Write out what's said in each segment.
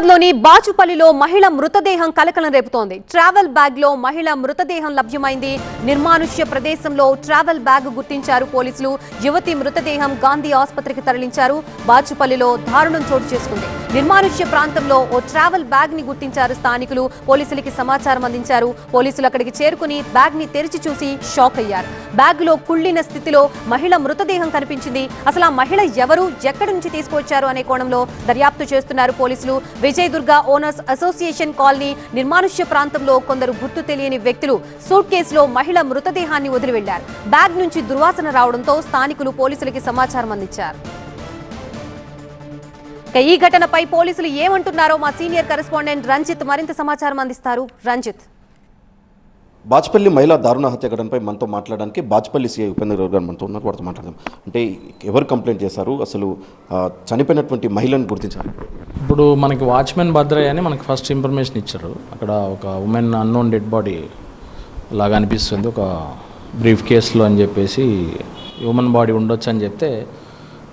బీహార్లోని బాచుపల్లిలో మహిళ మృతదేహం కలకలం రేపుతోంది. ట్రావెల్ బ్యాగ్లో మహిళ మృతదేహం లభ్యమైంది. నిర్మానుష్య ప్రదేశంలో ట్రావెల్ బ్యాగ్ గుర్తించారు పోలీసులు. యువతి మృతదేహం గాంధీ ఆసుపత్రికి తరలించారు. బాచుపల్లిలో దారుణం చోటు చేసుకుంది. నిర్మానుష్య ప్రాంతంలో ఓ ట్రావెల్ బ్యాగ్ని గుర్తించారు స్థానికులు. పోలీసులకి సమాచారం అందించారు. పోలీసులు అక్కడికి చేరుకుని బ్యాగ్ని తెరిచి చూసి షాక్ అయ్యారు. బ్యాగ్లో కుళ్ళిన స్థితిలో మహిళ మృతదేహం కనిపించింది. అసలు ఆ మహిళ ఎవరు? ఎక్కడి నుంచి తీసుకొచ్చారు అనే కోణంలో దర్యాప్తు చేస్తున్నారు పోలీసులు. విజయదుర్గ ఓనర్స్ అసోసియేషన్ కాలనీ నిర్మానుష్య ప్రాంతంలో కొందరు గుర్తు తెలియని వ్యక్తులు సూట్ కేసులో మహిళ మృతదేహాన్ని వదిలి వెళ్ళారు బ్యాగ్ నుంచి దుర్వాసన రావడంతో స్థానికులు పోలీసులకి సమాచారం అందించారు. ఈ ఘటనపై పోలీసులు ఏమంటున్నారో మా సీనియర్ కరెస్పాండెంట్ రంజిత్ మరింత సమాచారం అందిస్తారు. రంజిత్. బాజ్పల్లి మహిళా దారుణ హత్య ఘటనపై మనతో మాట్లాడడానికి బాజ్పల్లి సీఐ ఉపేంద్ర గౌడ్ గారు మనతో ఉన్నారు. వారితో మాట్లాడదాం. అంటే ఎవరు కంప్లైంట్ చేశారు? అసలు చనిపోయినటువంటి మహిళను గుర్తించారు? ఇప్పుడు మనకి వాచ్మెన్ భద్రయ్య అని మనకి ఫస్ట్ ఇన్ఫర్మేషన్ ఇచ్చారు. అక్కడ ఒక ఉమెన్ అన్నోన్ డెడ్ బాడీ లాగా అనిపిస్తుంది. ఒక బ్రీఫ్ కేసులో అని చెప్పేసి హ్యూమన్ బాడీ ఉండొచ్చు అని చెప్తే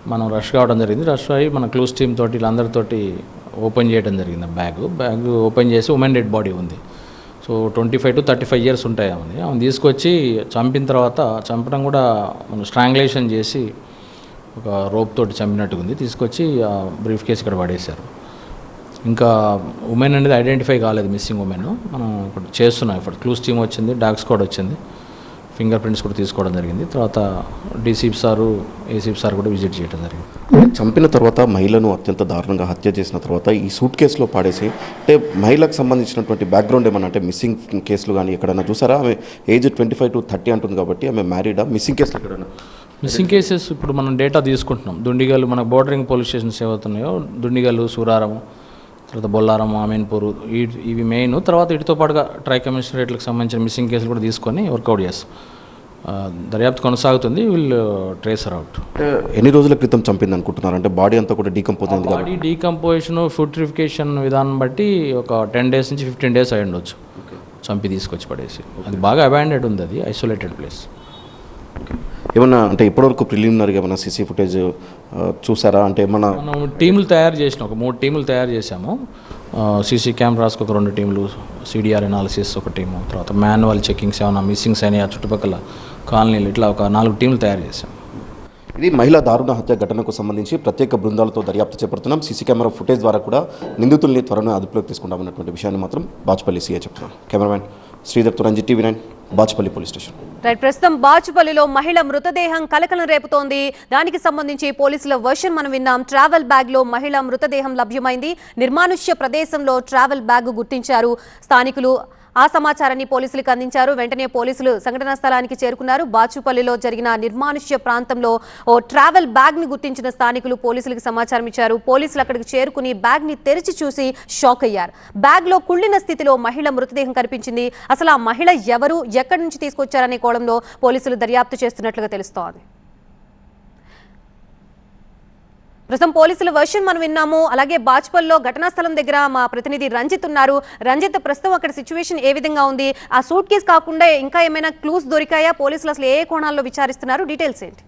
మనం రష్ కావడం జరిగింది. రష్ అయ్యి మన క్లూస్ టీమ్ తోటి వీళ్ళందరితోటి ఓపెన్ చేయడం జరిగింది. బ్యాగ్ బ్యాగ్ ఓపెన్ చేసి ఉమెన్ డెడ్ బాడీ ఉంది. So twenty five to thirty five years ఉంటాయి ఆమె ఆమె తీసుకొచ్చి చంపిన తర్వాత చంపడం కూడా మనం స్ట్రాంగ్లేషన్ చేసి ఒక రోప్ తోటి చంపినట్టుగా ఉంది తీసుకొచ్చి బ్రీఫ్ కేసు ఇక్కడ పడేశారు. ఇంకా ఉమెన్ అనేది ఐడెంటిఫై కాలేదు మిస్సింగ్ ఉమెన్ మనం ఇప్పుడు చేస్తున్నాం ఇప్పుడు క్లూస్ టీమ్ వచ్చింది డాగ్ స్క్వాడ్ వచ్చింది. ఫింగర్ ప్రింట్స్ కూడా తీసుకోవడం జరిగింది. తర్వాత డీసీపీ సారు ఏసీపీ సార్ కూడా విజిట్ చేయడం జరిగింది. చంపిన తర్వాత మహిళను అత్యంత దారుణంగా హత్య చేసిన తర్వాత ఈ సూట్ కేసులో పాడేసి అంటే మహిళకు సంబంధించినటువంటి బ్యాక్గ్రౌండ్ ఏమన్నా అంటే మిస్సింగ్ కేసులు కానీ ఎక్కడైనా చూసారా? ఆమె age twenty five to thirty అంటుంది కాబట్టి ఆమె మ్యారీడా మిస్సింగ్ కేసులు ఎక్కడైనా? మిస్సింగ్ కేసెస్ ఇప్పుడు మనం డేటా తీసుకుంటున్నాం. దుండిగల్ మన బోర్డరింగ్ పోలీస్ స్టేషన్స్ ఏవవుతున్నాయో దుండిగల్ సూరారం తర్వాత బొల్లారం అమీన్పూర్ ఈ ఇవి మెయిన్. తర్వాత వీటితో పాటుగా ట్రై కమిషనరేట్లకు సంబంధించిన మిస్సింగ్ కేసులు కూడా తీసుకొని వర్కౌట్ చేస్తాం. దర్యాప్తు కొనసాగుతుంది వీళ్ళు ట్రేసర్ అవుట్. ఎన్ని రోజుల క్రితం చంపింది అనుకుంటున్నారు? అంటే బాడీ అంతా కూడా డీకంపోజ్ అయింది బాడీ డీకంపోజిషన్ ఫుడ్రిఫికేషన్ విధానం బట్టి ఒక టెన్ డేస్ నుంచి ఫిఫ్టీన్ డేస్ అయి ఉండొచ్చు చంపి తీసుకొచ్చి పడేసి. అది బాగా అబాండెడ్ ఉంది అది ఐసోలేటెడ్ ప్లేస్. ఏమన్నా అంటే ఇప్పటివరకు ప్రిలిమినరీగా ఏమన్నా సీసీ ఫుటేజ్ చూసారా? అంటే ఏమన్నా మనం టీములు తయారు చేసినాం ఒక మూడు టీములు తయారు చేసాము సీసీ కెమెరాస్కి ఒక రెండు టీములు సిడిఆర్ ఎనాలిసిస్ ఒక టీము తర్వాత మాన్యువల్ చెకింగ్స్ ఏమైనా మిస్సింగ్స్ అయినాయి ఆ చుట్టుపక్కల కాలనీలు ఇట్లా ఒక నాలుగు టీములు తయారు చేసాం ఇది మహిళా దారుణ హత్య ఘటనకు సంబంధించి ప్రత్యేక బృందాలతో దర్యాప్తు చేపడుతున్నాం. సీసీ కెమెరా ఫుటేజ్ ద్వారా కూడా నిందితుల్ని త్వరలో అదుపులోకి తీసుకుంటామన్నటువంటి విషయాన్ని మాత్రం బాచ్పల్లి సీఏ చెప్తున్నారు. Cameraman Sridhar Ranjith TV nine. Bachupally police station. Right ప్రస్తుతం బాచుపల్లిలో మహిళ మృతదేహం కలకలం రేపుతోంది. దానికి సంబంధించి పోలీసుల వర్షన్ మనం విన్నాం. ట్రావెల్ బ్యాగ్లో మహిళ మృతదేహం లభ్యమైంది. నిర్మానుష్య ప్రదేశంలో ట్రావెల్ బ్యాగ్ గుర్తించారు. స్థానికులు ఆ సమాచారాన్ని పోలీసులకు అందించారు. వెంటనే పోలీసులు సంఘటనా స్థలానికి చేరుకున్నారు. బాచుపల్లిలో జరిగిన నిర్మానుష్య ప్రాంతంలో ఓ ట్రావెల్ బ్యాగ్ని గుర్తించిన స్థానికులు పోలీసులకు సమాచారం ఇచ్చారు. పోలీసులు అక్కడికి చేరుకుని బ్యాగ్ని తెరిచి చూసి షాక్ అయ్యారు. బ్యాగ్లో కుళ్ళిన స్థితిలో మహిళ మృతదేహం కనిపించింది. అసలు ఆ మహిళ ఎవరు? ఎక్కడి నుంచి తీసుకొచ్చారనే కోణంలో పోలీసులు దర్యాప్తు చేస్తున్నట్లుగా తెలుస్తోంది. ప్రస్తుతం పోలీసుల వర్షన్ మనం విన్నాము. అలాగే బాజ్పల్లో ఘటనా స్థలం దగ్గర మా ప్రతినిధి రంజిత్ ఉన్నారు. రంజిత్ ప్రస్తుతం అక్కడ సిచ్యువేషన్ ఏ విధంగా ఉంది? ఆ సూట్ కేసు కాకుండా ఇంకా ఏమైనా క్లూస్ దొరికాయా? పోలీసులు అసలు ఏ కోణాల్లో విచారిస్తున్నారు? డీటెయిల్స్ ఏంటి?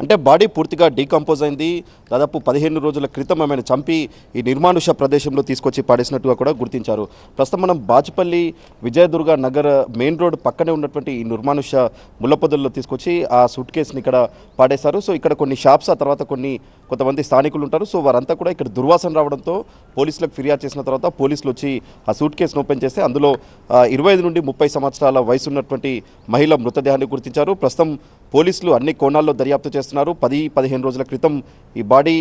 అంటే బాడీ పూర్తిగా డీకంపోజ్ అయింది. దాదాపు పదిహేను రోజుల క్రితం ఆమెను చంపి ఈ నిర్మానుష ప్రదేశంలో తీసుకొచ్చి పాడేసినట్టుగా కూడా గుర్తించారు. ప్రస్తుతం మనం బాచుపల్లి విజయదుర్గ నగర్ మెయిన్ రోడ్ పక్కనే ఉన్నటువంటి ఈ నిర్మానుష ముల్లపొదల్లో తీసుకొచ్చి ఆ సూట్ కేసుని ఇక్కడ పాడేశారు. సో ఇక్కడ కొన్ని షాప్స్ ఆ తర్వాత కొన్ని కొంతమంది స్థానికులు ఉంటారు. సో వారంతా కూడా ఇక్కడ దుర్వాసన రావడంతో పోలీసులకు ఫిర్యాదు చేసిన తర్వాత పోలీసులు వచ్చి ఆ సూట్ కేసును ఓపెన్ చేస్తే అందులో ఇరవై ఐదు నుండి ముప్పై సంవత్సరాల వయసు ఉన్నటువంటి మహిళ మృతదేహాన్ని గుర్తించారు. ప్రస్తుతం పోలీసులు అన్ని కోణాల్లో దర్యాప్తు చేస్తున్నారు. పది పదిహేను రోజుల క్రితం ఈ బాడీ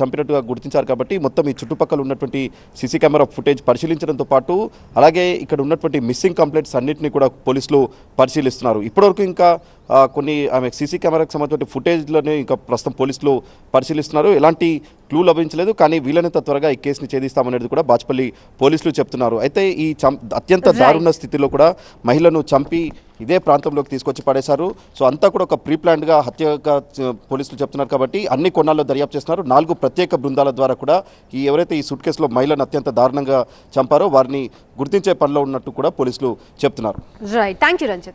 చంపినట్టుగా గుర్తించారు కాబట్టి మొత్తం ఈ చుట్టుపక్కల ఉన్నటువంటి సీసీ కెమెరా ఫుటేజ్ పరిశీలించడంతో పాటు అలాగే ఇక్కడ ఉన్నటువంటి మిస్సింగ్ కంప్లైంట్స్ అన్నింటినీ కూడా పోలీసులు పరిశీలిస్తున్నారు. ఇప్పటివరకు ఇంకా కొన్ని ఆమె సీసీ కెమెరాకి సంబంధించిన ఫుటేజ్లోనే ఇంకా ప్రస్తుతం పోలీసులు పరిశీలిస్తున్నారు. ఎలాంటి క్లూ లభించలేదు కానీ వీలైనంత త్వరగా ఈ కేసుని ఛేదిస్తామనేది కూడా బాజ్పల్లి పోలీసులు చెప్తున్నారు. అయితే ఈ చం అత్యంత దారుణ స్థితిలో కూడా మహిళను చంపి ఇదే ప్రాంతంలోకి తీసుకొచ్చి పడేశారు. సో అంతా కూడా ఒక ప్రీ ప్లాన్డ్గా హత్యగా పోలీసులు చెప్తున్నారు కాబట్టి అన్ని కోణాల్లో దర్యాప్తు చేస్తున్నారు. నాలుగు ప్రత్యేక బృందాల ద్వారా కూడా ఈ ఎవరైతే ఈ సూట్ కేసులో మహిళను అత్యంత దారుణంగా చంపారో వారిని గుర్తించే పనిలో ఉన్నట్టు కూడా పోలీసులు చెప్తున్నారు. Right thank you Ranjith